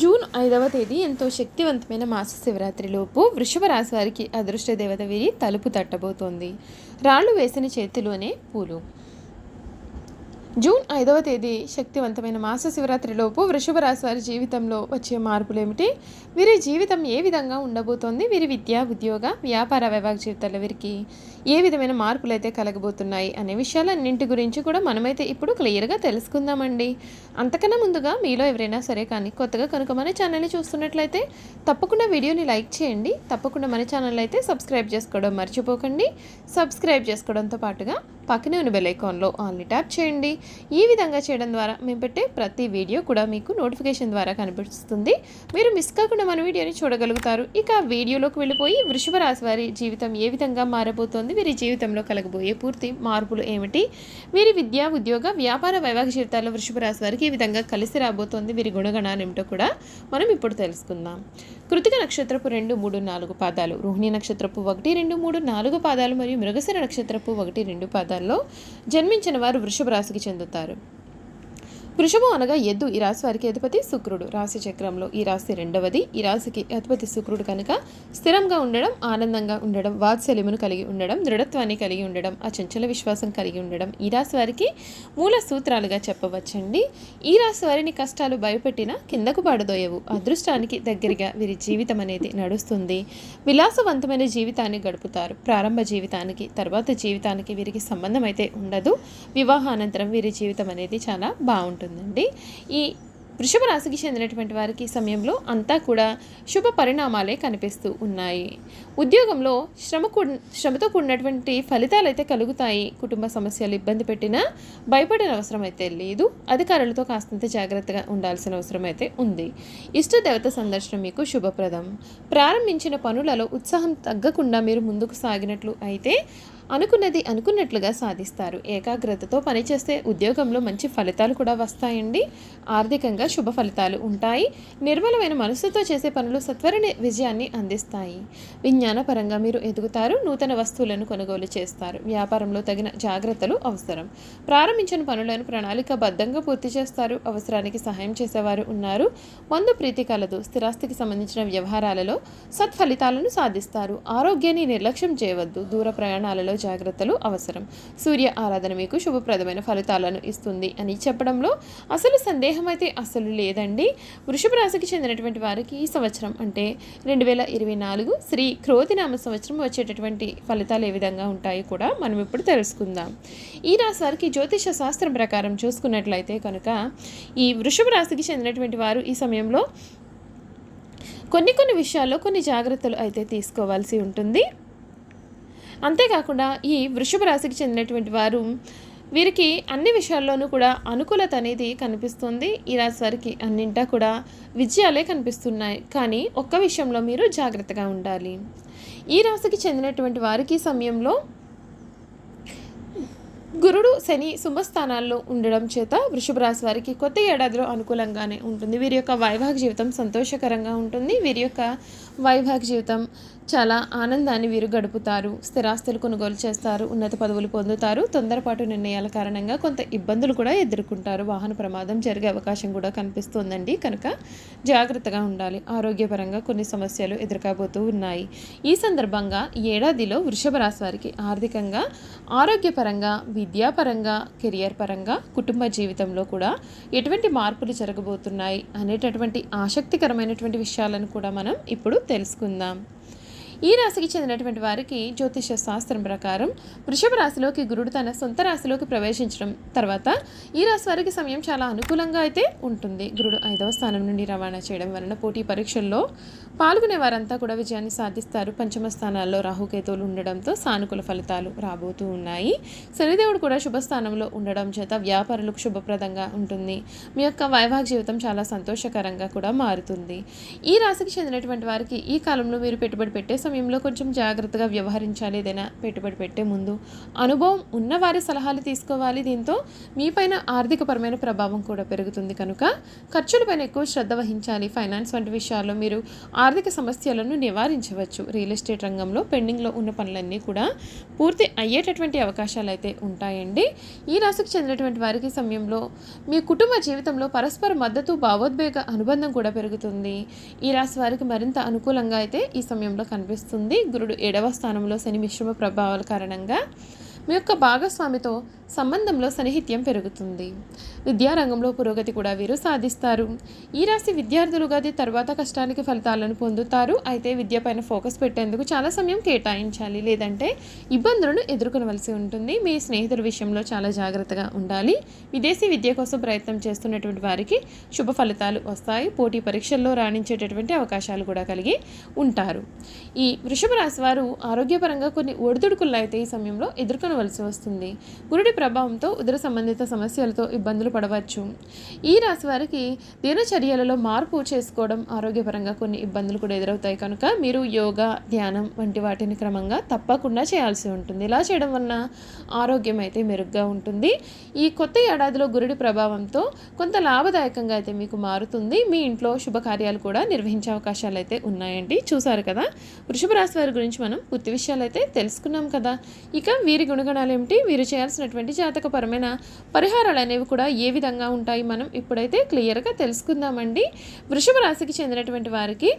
June ఐదవ తేదీ ఎంతో శక్తివంతమైన మాస శివరాత్రిలోపు వృషభ రాశి వారికి అదృష్ట దేవత వీరి తలుపు తట్టబోతోంది. రాళ్ళు వేసిన చేతిలోనే పూలు. జూన్ ఐదవ తేదీ శక్తివంతమైన మాస శివరాత్రిలోపు వృషభ రాశి వారి జీవితంలో వచ్చే మార్పులు ఏమిటి వీరి జీవితం ఏ విధంగా ఉండబోతోంది? వీరి విద్య ఉద్యోగ వ్యాపార విభాగ జీవితాల్లో వీరికి ఏ విధమైన మార్పులు అయితే కలగబోతున్నాయి అనే విషయాలన్నింటి గురించి కూడా మనమైతే ఇప్పుడు క్లియర్గా తెలుసుకుందామండి. అంతకన్నా ముందుగా మీలో ఎవరైనా సరే కానీ కొత్తగా కనుక మన ఛానల్ని చూస్తున్నట్లయితే తప్పకుండా వీడియోని లైక్ చేయండి. తప్పకుండా మన ఛానల్ అయితే సబ్స్క్రైబ్ చేసుకోవడం మర్చిపోకండి. సబ్స్క్రైబ్ చేసుకోవడంతో పాటుగా పక్కనే ఉన్న బెల్ ఐకాన్లో ఆల్ని ట్యాప్ చేయండి. ఈ విధంగా చేయడం ద్వారా మేము పెట్టే ప్రతి వీడియో కూడా మీకు నోటిఫికేషన్ ద్వారా కనిపిస్తుంది. మీరు మిస్ కాకుండా మన వీడియోని చూడగలుగుతారు. ఇక వీడియోలోకి వెళ్ళిపోయి వృషభ రాశి వారి జీవితం ఏ విధంగా మారబోతోంది? వీరి జీవితంలో కలగబోయే పూర్తి మార్పులు ఏమిటి? వీరి విద్య ఉద్యోగ వ్యాపార వైవాహిక జీవితాల్లో వృషభ రాశి వారికి ఈ విధంగా కలిసి రాబోతోంది. వీరి గుణగణాలు ఏమిటో కూడా మనం ఇప్పుడు తెలుసుకుందాం. కృతిక నక్షత్రపు రెండు మూడు నాలుగు పాదాలు. రోహిణి నక్షత్రపు ఒకటి రెండు మూడు నాలుగు పాదాలు. మరియు మృగశిర నక్షత్రపు ఒకటి రెండు పాదాల్లో జన్మించిన వారు వృషభ రాశికి చెందుతారు. వృషభం అనగా ఎద్దు. ఈ రాశి వారికి అధిపతి శుక్రుడు. రాశి చక్రంలో ఈ రాశి రెండవది. ఈ రాశికి అధిపతి శుక్రుడు కనుక స్థిరంగా ఉండడం ఆనందంగా ఉండడం వాత్సల్యమును కలిగి ఉండడం దృఢత్వాన్ని కలిగి ఉండడం అచంచల విశ్వాసం కలిగి ఉండడం ఈ రాశి వారికి మూల సూత్రాలుగా చెప్పవచ్చండి. ఈ రాశి వారిని కష్టాలు భయపెట్టినా కిందకు పడదోయవు. అదృష్టానికి దగ్గరగా వీరి జీవితం అనేది నడుస్తుంది. విలాసవంతమైన జీవితాన్ని గడుపుతారు. ప్రారంభ జీవితానికి తర్వాత జీవితానికి వీరికి సంబంధం అయితే ఉండదు. వివాహానంతరం వీరి జీవితం అనేది చాలా బాగుంటుంది. ఉంటుందండి ఈ వృషభ రాశికి చెందినటువంటి వారికి సమయంలో అంతా కూడా శుభ పరిణామాలే కనిపిస్తూ ఉన్నాయి. ఉద్యోగంలో శ్రమ కూడి- శ్రమతో కూడినటువంటి ఫలితాలు అయితే కలుగుతాయి. కుటుంబ సమస్యలు ఇబ్బంది పెట్టినా భయపడిన అవసరం అయితే లేదు. అధికారులతో కాస్తంత జాగ్రత్తగా ఉండాల్సిన అవసరం అయితే ఉంది. ఇష్ట దేవత సందర్శనం మీకు శుభప్రదం. ప్రారంభించిన పనులలో ఉత్సాహం తగ్గకుండా మీరు ముందుకు సాగినట్లు అయితే అనుకున్నది అనుకున్నట్లుగా సాధిస్తారు. ఏకాగ్రతతో పనిచేస్తే ఉద్యోగంలో మంచి ఫలితాలు కూడా వస్తాయండి. ఆర్థికంగా శుభ ఫలితాలు ఉంటాయి. నిర్మలమైన మనసుతో చేసే పనులు సత్వర విజయాన్ని అందిస్తాయి. విజ్ఞానపరంగా మీరు ఎదుగుతారు. నూతన వస్తువులను కొనుగోలు చేస్తారు. వ్యాపారంలో తగిన జాగ్రత్తలు అవసరం. ప్రారంభించిన పనులను ప్రణాళికబద్ధంగా పూర్తి చేస్తారు. అవసరానికి సహాయం చేసేవారు ఉన్నారు. వంద ప్రీతి కలదు. స్థిరాస్తికి సంబంధించిన వ్యవహారాలలో సత్ఫలితాలను సాధిస్తారు. ఆరోగ్యాన్ని నిర్లక్ష్యం చేయవద్దు. దూర ప్రయాణాలలో జాగ్రత్తలు అవసరం. సూర్య ఆరాధన మీకు శుభప్రదమైన ఫలితాలను ఇస్తుంది అని చెప్పడంలో అసలు సందేహం అయితే అసలు లేదండి. వృషభ రాశికి చెందినటువంటి వారికి ఈ సంవత్సరం అంటే రెండు వేల ఇరవై నాలుగు శ్రీ క్రోతినామ సంవత్సరం వచ్చేటటువంటి ఫలితాలు ఏ విధంగా ఉంటాయో కూడా మనం ఇప్పుడు తెలుసుకుందాం. ఈ రాశి వారికి జ్యోతిష శాస్త్రం ప్రకారం చూసుకున్నట్లయితే కనుక ఈ వృషభ రాశికి చెందినటువంటి వారు ఈ సమయంలో కొన్ని కొన్ని విషయాల్లో కొన్ని జాగ్రత్తలు అయితే తీసుకోవాల్సి ఉంటుంది. అంతేకాకుండా ఈ వృషభ రాశికి చెందినటువంటి వారు వీరికి అన్ని విషయాల్లోనూ కూడా అనుకూలత అనేది కనిపిస్తుంది. ఈ రాశి వారికి అన్నింటా కూడా విజయాలే కనిపిస్తున్నాయి. కానీ ఒక్క విషయంలో మీరు జాగ్రత్తగా ఉండాలి. ఈ రాశికి చెందినటువంటి వారికి సమయంలో గురుడు శని శుభస్థానాల్లో ఉండడం చేత వృషభ రాశి వారికి కొత్త ఏడాదిలో అనుకూలంగానే ఉంటుంది. వీరి యొక్క వైవాహిక జీవితం సంతోషకరంగా ఉంటుంది. వీరి యొక్క వైవాహిక జీవితం చాలా ఆనందాన్ని వీరు గడుపుతారు. స్థిరాస్తులు కొనుగోలు చేస్తారు. ఉన్నత పదవులు పొందుతారు. తొందరపాటు నిర్ణయాల కారణంగా కొంత ఇబ్బందులు కూడా ఎదుర్కొంటారు. వాహన ప్రమాదం జరిగే అవకాశం కూడా కనిపిస్తుందండి. కనుక జాగ్రత్తగా ఉండాలి. ఆరోగ్యపరంగా కొన్ని సమస్యలు ఎదుర్కోబోతూ ఉన్నాయి. ఈ సందర్భంగా ఏడాదిలో వృషభ రాశి వారికి ఆర్థికంగా ఆరోగ్యపరంగా విద్యాపరంగా కెరియర్ పరంగా కుటుంబ జీవితంలో కూడా ఎటువంటి మార్పులు జరగబోతున్నాయి అనేటటువంటి ఆసక్తికరమైనటువంటి విషయాలను కూడా మనం ఇప్పుడు తెలుసుకుందాం. ఈ రాశికి చెందినటువంటి వారికి జ్యోతిష శాస్త్రం ప్రకారం వృషభ రాశిలోకి గురుడు తన సొంత రాశిలోకి ప్రవేశించడం తర్వాత ఈ రాశి వారికి సమయం చాలా అనుకూలంగా అయితే ఉంటుంది. గురుడు ఐదవ స్థానం నుండి రవాణా చేయడం వలన పోటీ పరీక్షల్లో పాల్గొనే వారంతా కూడా విజయాన్ని సాధిస్తారు. పంచమ స్థానాల్లో రాహుకేతువులు ఉండడంతో సానుకూల ఫలితాలు రాబోతూ ఉన్నాయి. శనిదేవుడు కూడా శుభస్థానంలో ఉండడం చేత వ్యాపారులకు శుభప్రదంగా ఉంటుంది. మీ యొక్క వైవాహిక జీవితం చాలా సంతోషకరంగా కూడా మారుతుంది. ఈ రాశికి చెందినటువంటి వారికి ఈ కాలంలో మీరు పెట్టుబడి పెట్టే సమయంలో కొంచెం జాగ్రత్తగా వ్యవహరించాలి ఏదైనా పెట్టుబడి పెట్టే ముందు. అనుభవం ఉన్నవారి సలహాలు తీసుకోవాలి. దీంతో మీపైన ఆర్థికపరమైన ప్రభావం కూడా పెరుగుతుంది కనుక ఖర్చులపైన ఎక్కువ శ్రద్ధ వహించాలి. ఫైనాన్స్ వంటి విషయాల్లో మీరు ఆర్థిక సమస్యలను నివారించవచ్చు. రియల్ ఎస్టేట్ రంగంలో పెండింగ్లో ఉన్న పనులన్నీ కూడా పూర్తి అయ్యేటటువంటి అవకాశాలు అయితే ఉంటాయండి. ఈ రాశికి చెందినటువంటి వారికి సమయంలో మీ కుటుంబ జీవితంలో పరస్పర మద్దతు భావోద్వేగ అనుబంధం కూడా పెరుగుతుంది. ఈ రాశి వారికి మరింత అనుకూలంగా అయితే ఈ సమయంలో కనిపిస్తుంది. గురుడు ఏడవ స్థానంలో శని మిశ్రమ ప్రభావాల కారణంగా. మీ యొక్క భాగస్వామితో సంబంధంలో సన్నిహిత్యం పెరుగుతుంది. విద్యారంగంలో పురోగతి కూడా వీరు సాధిస్తారు. ఈ రాశి విద్యార్థులు గది తర్వాత కష్టానికి ఫలితాలను పొందుతారు. అయితే విద్యపైన ఫోకస్ పెట్టేందుకు చాలా సమయం కేటాయించాలి. లేదంటే ఇబ్బందులను ఎదుర్కొనవలసి ఉంటుంది. మీ స్నేహితుల విషయంలో చాలా జాగ్రత్తగా ఉండాలి. విదేశీ విద్య కోసం ప్రయత్నం చేస్తున్నటువంటి వారికి శుభ ఫలితాలు వస్తాయి. పోటీ పరీక్షల్లో రాణించేటటువంటి అవకాశాలు కూడా కలిగి ఉంటారు. ఈ వృషభ రాశి వారు ఆరోగ్యపరంగా కొన్ని ఒడిదుడుకులు అయితే ఈ సమయంలో ఎదుర్కొనవలసి వస్తుంది. గురుడి ప్రభావంతో ఉదర సంబంధిత సమస్యలతో ఇబ్బందులు పడవచ్చు. ఈ రాశి వారికి దినచర్యలలో మార్పు చేసుకోవడం ఆరోగ్యపరంగా కొన్ని ఇబ్బందులు కూడా ఎదురవుతాయి. కనుక మీరు యోగా ధ్యానం వంటి వాటిని క్రమంగా తప్పకుండా చేయాల్సి ఉంటుంది. ఇలా చేయడం వలన ఆరోగ్యం అయితే మెరుగ్గా ఉంటుంది. ఈ కొత్త ఏడాదిలో గురుడి ప్రభావంతో కొంత లాభదాయకంగా అయితే మీకు మారుతుంది. మీ ఇంట్లో శుభకార్యాలు కూడా నిర్వహించే అవకాశాలు అయితే ఉన్నాయండి. చూసారు కదా? వృషభ రాశి వారి గురించి మనం పూర్తి విషయాలు అయితే తెలుసుకున్నాం కదా? ఇక వీరి గుణగణాలు ఏమిటి వీరు చేయాల్సినటువంటి జాతకపరమైన పరిహారాలు అనేవి కూడా ఏ విధంగా ఉంటాయి? మనం ఇప్పుడైతే క్లియర్గా తెలుసుకుందామండి. వృషభ రాశికి చెందినటువంటి వారికి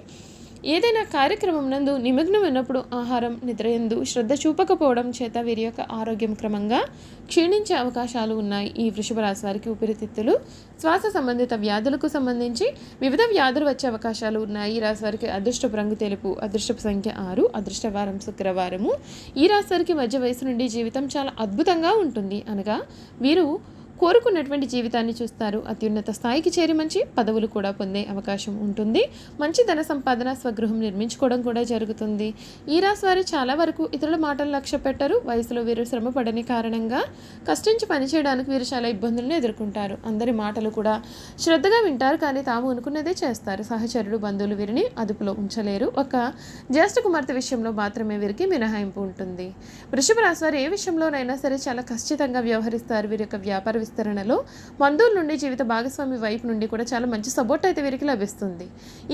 ఏదైనా కార్యక్రమం నందు నిమగ్నం ఉన్నప్పుడు ఆహారం నిద్రయందు శ్రద్ధ చూపకపోవడం చేత వీరి యొక్క ఆరోగ్యం క్రమంగా క్షీణించే అవకాశాలు ఉన్నాయి. ఈ వృషభ రాశి వారికి ఊపిరితిత్తులు శ్వాస సంబంధిత వ్యాధులకు సంబంధించి వివిధ వ్యాధులు వచ్చే అవకాశాలు ఉన్నాయి. ఈ రాశి వారికి అదృష్టపు రంగు తెలుపు అదృష్టపు సంఖ్య ఆరు అదృష్టవారం శుక్రవారము. ఈ రాశి వారికి మధ్య వయసు నుండి జీవితం చాలా అద్భుతంగా ఉంటుంది. అనగా వీరు కోరుకున్నటువంటి జీవితాన్ని చూస్తారు. అత్యున్నత స్థాయికి చేరి మంచి పదవులు కూడా పొందే అవకాశం ఉంటుంది. మంచి ధన సంపాదన స్వగృహం నిర్మించుకోవడం కూడా జరుగుతుంది. ఈ రాశి వారు చాలా వరకు ఇతరుల మాటలు లక్ష్య పెట్టరు. వయసులో వీరు శ్రమ పడని కారణంగా కష్టించి పనిచేయడానికి వీరు చాలా ఇబ్బందులను ఎదుర్కొంటారు. అందరి మాటలు కూడా శ్రద్ధగా వింటారు. కానీ తాము అనుకున్నదే చేస్తారు. సహచరుడు బంధువులు వీరిని అదుపులో ఉంచలేరు. ఒక జ్యేష్ఠ కుమార్తె విషయంలో మాత్రమే వీరికి మినహాయింపు ఉంటుంది. వృషభ రాశి వారు ఏ విషయంలోనైనా సరే చాలా ఖచ్చితంగా వ్యవహరిస్తారు. వీరి యొక్క వ్యాపార విస్తరణలో బంధువుల నుండి జీవిత భాగస్వామి వైపు నుండి కూడా చాలా మంచి సపోర్ట్ అయితే వీరికి లభిస్తుంది.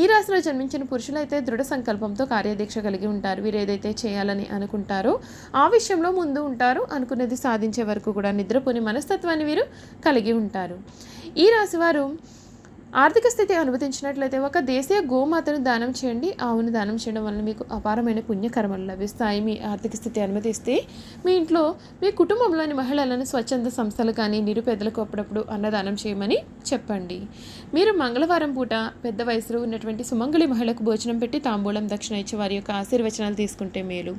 ఈ రాశిలో జన్మించిన పురుషులు అయితే దృఢ సంకల్పంతో కార్యదీక్ష కలిగి ఉంటారు. వీరు ఏదైతే చేయాలని అనుకుంటారో ఆ విషయంలో ముందు ఉంటారు. అనుకున్నది సాధించే వరకు కూడా నిద్రపోని మనస్తత్వాన్ని వీరు కలిగి ఉంటారు. ఈ రాశి వారు ఆర్థిక స్థితి అనుమతించినట్లయితే ఒక దేశీయ గోమాతను దానం చేయండి. ఆవును దానం చేయడం వల్ల మీకు అపారమైన పుణ్యకర్మలు లభిస్తాయి. మీ ఆర్థిక స్థితి అనుమతిస్తే మీ ఇంట్లో మీ కుటుంబంలోని మహిళలను స్వచ్ఛంద సంస్థలు కానీ నిరుపేదలకు అప్పుడప్పుడు అన్నదానం చేయమని చెప్పండి. మీరు మంగళవారం పూట పెద్ద వయసులో ఉన్నటువంటి సుమంగళి మహిళకు భోజనం పెట్టి తాంబూలం దక్షిణ ఇచ్చి వారి యొక్క ఆశీర్వచనాలు తీసుకుంటే మేలు.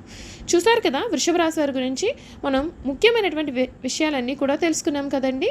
చూసారు కదా వృషభ రాశి వారి గురించి మనం ముఖ్యమైనటువంటి విషయాలన్నీ కూడా తెలుసుకున్నాం కదండి.